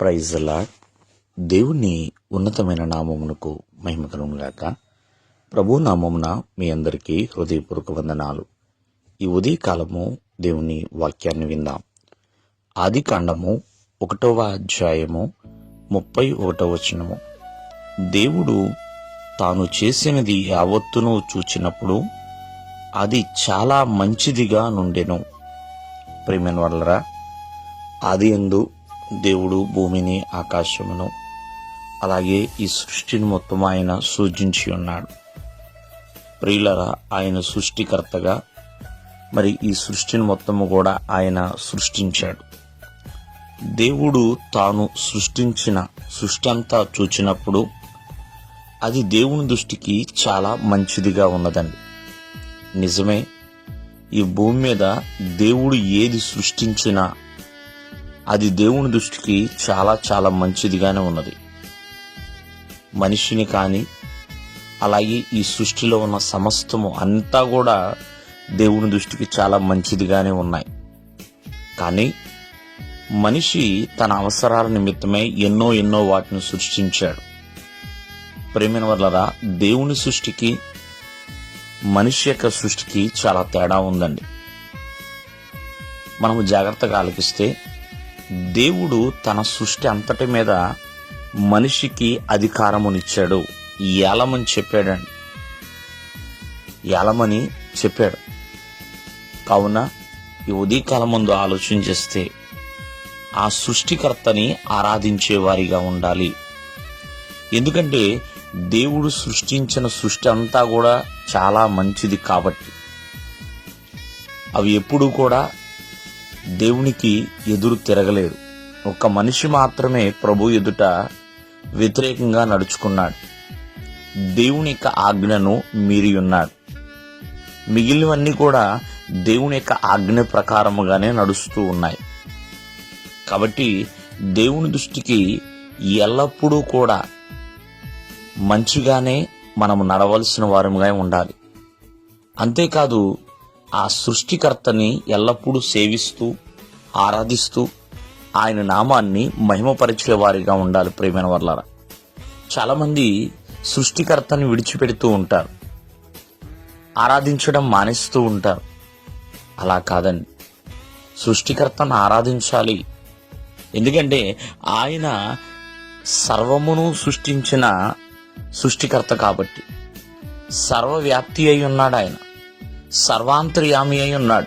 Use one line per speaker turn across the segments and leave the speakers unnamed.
ప్రైజ్లా దేవుని ఉన్నతమైన నామమునకు మహిమ ప్రభు నామమున మీ అందరికీ హృదయపూర్వక వందనాలు. ఈ ఉదయకాలము దేవుని వాక్యాన్ని విందాం. ఆది కాండము ఒకటవ అధ్యాయము ముప్పై ఒకటవ వచనము. దేవుడు తాను చేసినది యావత్తును చూచినప్పుడు అది చాలా మంచిదిగా నుండెను. ప్రేమన్ వల్లరా ఆది ఎందు దేవుడు భూమిని ఆకాశమును అలాగే ఈ సృష్టిని మొత్తం ఆయన సూచించి ఉన్నాడు. ప్రియులరా ఆయన సృష్టికర్తగా మరి ఈ సృష్టిని మొత్తము కూడా ఆయన సృష్టించాడు. దేవుడు తాను సృష్టించిన సృష్టి అంతా చూచినప్పుడు అది దేవుని దృష్టికి చాలా మంచిదిగా ఉన్నదండి. నిజమే ఈ భూమి మీద దేవుడు ఏది సృష్టించినా అది దేవుని దృష్టికి చాలా చాలా మంచిదిగానే ఉన్నది. మనిషిని కానీ అలాగే ఈ సృష్టిలో ఉన్న సమస్తము అంతా కూడా దేవుని దృష్టికి చాలా మంచిదిగానే ఉన్నాయి. కానీ మనిషి తన అవసరాల నిమిత్తమై ఎన్నో ఎన్నో వాటిని సృష్టించాడు. ప్రేమిన వల్లరా దేవుని సృష్టికి మనిషి యొక్క సృష్టికి చాలా తేడా ఉందండి. మనము జాగ్రత్తగా ఆలకిస్తే దేవుడు తన సృష్టి అంతటి మీద మనిషికి అధికారమునిచ్చాడు. ఏలమని చెప్పాడండి. ఏలమని చెప్పాడు. కావున ఈ ఉదయకాలం ముందు ఆలోచన చేస్తే ఆ సృష్టికర్తని ఆరాధించే వారిగా ఉండాలి. ఎందుకంటే దేవుడు సృష్టించిన సృష్టి అంతా కూడా చాలా మంచిది కాబట్టి. అవి ఎప్పుడూ కూడా దేవునికి ఎదురు తిరగలేదు ఒక మనిషి మాత్రమే ప్రభు ఎదుట వ్యతిరేకంగా నడుచుకున్నాడు. దేవుని యొక్క ఆజ్ఞను మీరి ఉన్నాడు. మిగిలినవన్నీ కూడా దేవుని యొక్క ఆజ్ఞ ప్రకారముగానే నడుస్తూ ఉన్నాయి. కాబట్టి దేవుని దృష్టికి ఎల్లప్పుడూ కూడా మంచిగానే మనం నడవలసిన వారముగా ఉండాలి. అంతేకాదు ఆ సృష్టికర్తని ఎల్లప్పుడూ సేవిస్తూ ఆరాధిస్తూ ఆయన నామాన్ని మహిమపరిచే వారిగా ఉండాలి ప్రేమైన వర్లారా. చాలామంది సృష్టికర్తని విడిచిపెడుతూ ఉంటారు. ఆరాధించడం మానేస్తూ ఉంటారు. అలా కాదండి. సృష్టికర్తను ఆరాధించాలి. ఎందుకంటే ఆయన సర్వమును సృష్టించిన సృష్టికర్త కాబట్టి. సర్వవ్యాప్తి అయి ఉన్నాడు ఆయన. సర్వాంతర్యామి అయి ఉన్నాడు.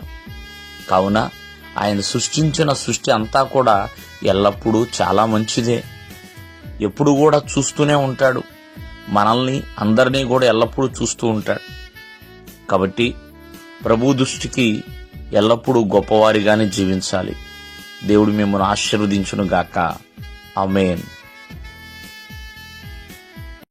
కావున ఆయన సృష్టించిన సృష్టి అంతా కూడా ఎల్లప్పుడూ చాలా మంచిదే. ఎప్పుడు కూడా చూస్తూనే ఉంటాడు. మనల్ని అందరినీ కూడా ఎల్లప్పుడూ చూస్తూ ఉంటాడు. కాబట్టి ప్రభు దృష్టికి ఎల్లప్పుడూ గొప్పవారిగానే జీవించాలి. దేవుడు మిమ్మల్ని ఆశీర్వదించును గాక ఆమెన్.